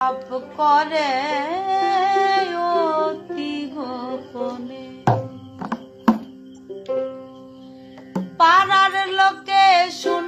পাপ করে অতি গোপনে। পাড়ার লোকে শুন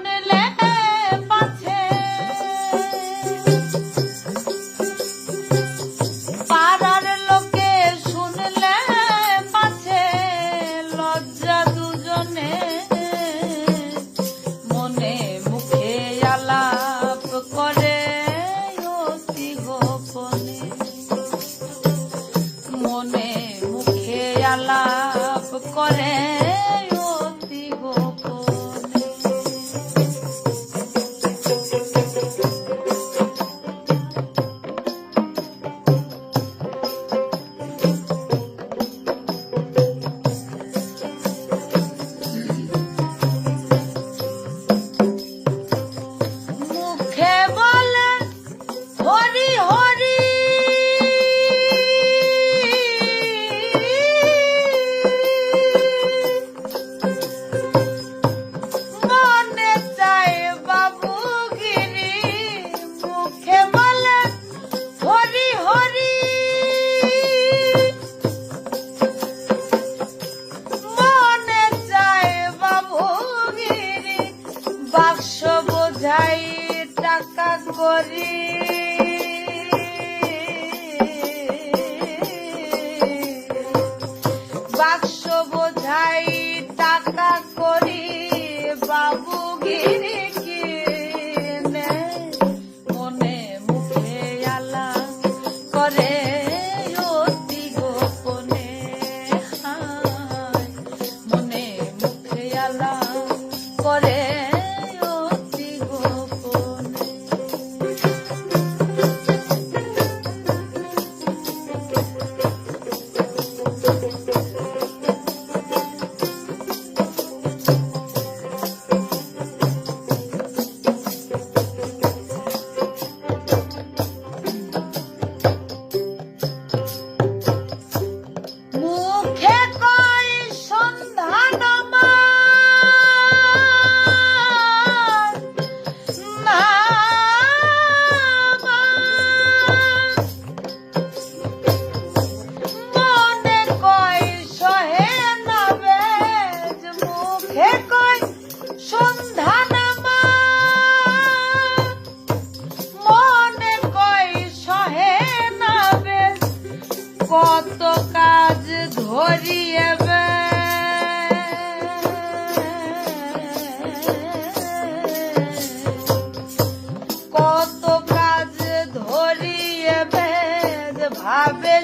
যাই টাকা করি। হবে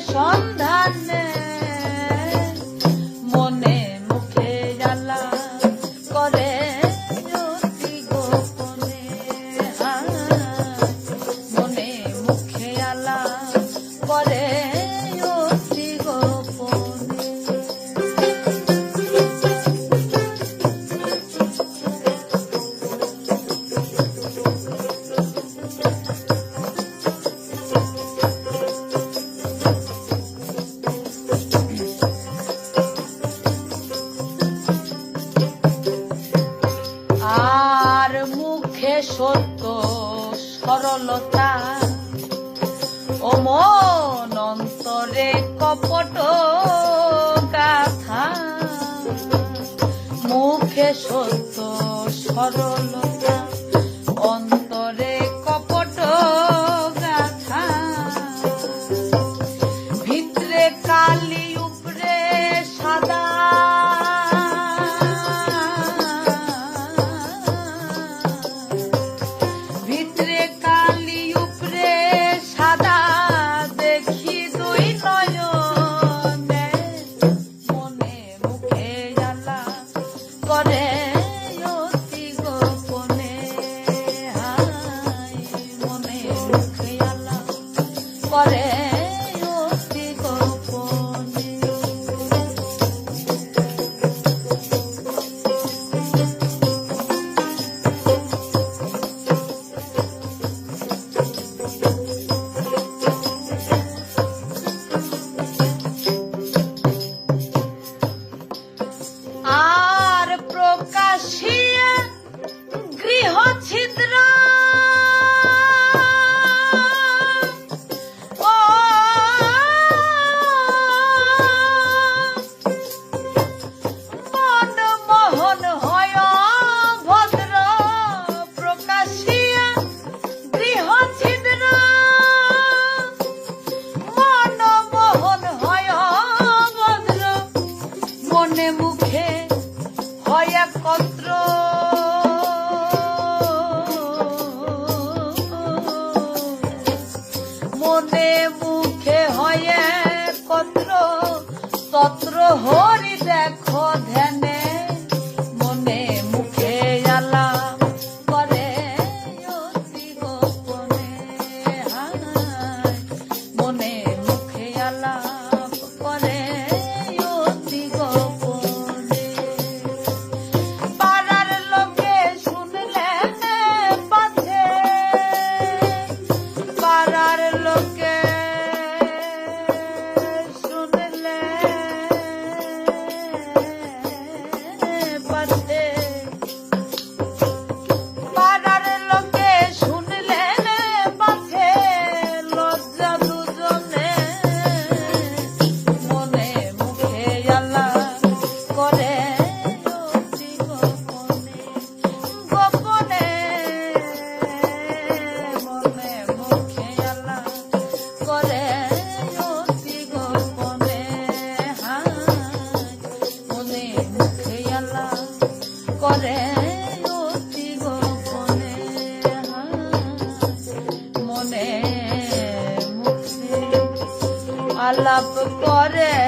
ও মন অন্তরে কপট গাথা। মুখে সত্য সরলতা। she পত্র হরি দেখো ধ্যানে। করে অতি গোপনে মনে মুক্তি আলাপ করে।